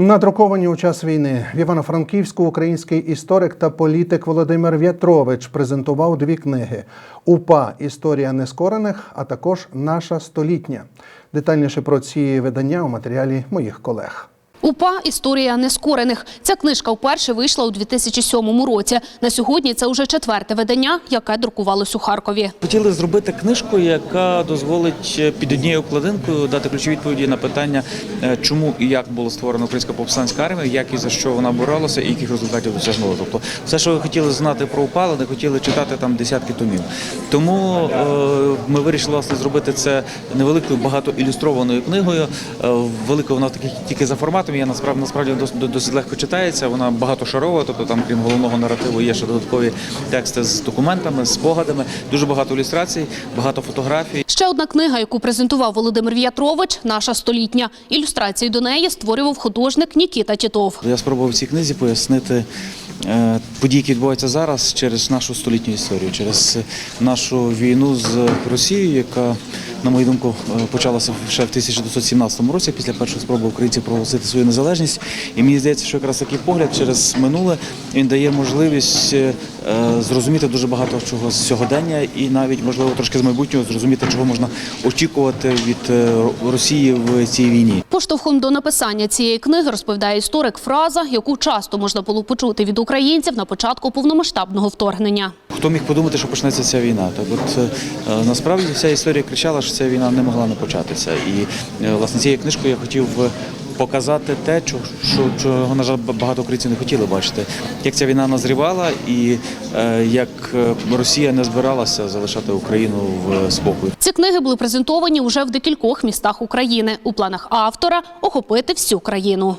Надруковані у час війни в Івано-Франківську український історик та політик Володимир В'ятрович презентував дві книги: УПА Історія нескорених, а також Наша столітня. Детальніше про ці видання у матеріалі моїх колег. УПА Історія нескорених. Ця книжка вперше вийшла у 2007 році. На сьогодні це вже четверте видання, яке друкувалось у Харкові. Хотіли зробити книжку, яка дозволить е, під однією обкладинкою дати ключові відповіді на питання, е, чому і як було створено українська повстанська армія, як і за що вона боролася, і яких результатів досягнула. Тобто, все, що ви хотіли знати про УПА, але не хотіли читати там десятки томів. Тому е, ми вирішили власне зробити це невеликою багатоілюстрованою книгою. Е, велика вона таки тільки за форматом. Я насправді насправді дос- досить легко читається. Вона багатошарова, тобто там, крім головного наративу, є ще додаткові тексти з документами, з спогадами, дуже багато ілюстрацій, багато фотографій. Ще одна книга, яку презентував Володимир В'ятрович «Наша столітня». Ілюстрації до неї створював художник Нікіта Тітов. Я спробував в цій книзі пояснити е, події, які відбуваються зараз через нашу столітню історію, через нашу війну з Росією, яка, на мою думку, е, почалася ще в 1917 році, після першої спроби українців проголосити свою незалежність. І мені здається, що якраз такий погляд через минуле він дає можливість е, зрозуміти дуже багато чого з сьогодення, і навіть можливо трошки з майбутнього зрозуміти, чого можна очікувати від е, Росії в цій війні. Поштовхом до написання цієї книги розповідає історик фраза, яку часто можна було почути від українців на початку повномасштабного вторгнення. Хто міг подумати, що почнеться ця війна? Так от е, насправді вся історія кричала, що ця війна не могла не початися. І е, власне цією книжкою я хотів е, показати те, чого, на жаль, багато українців не хотіли бачити. Як ця війна назрівала, і е, як е, Росія не збиралася залишати Україну в спокою. Ці книги були презентовані уже в декількох містах України. У планах автора охопити всю країну.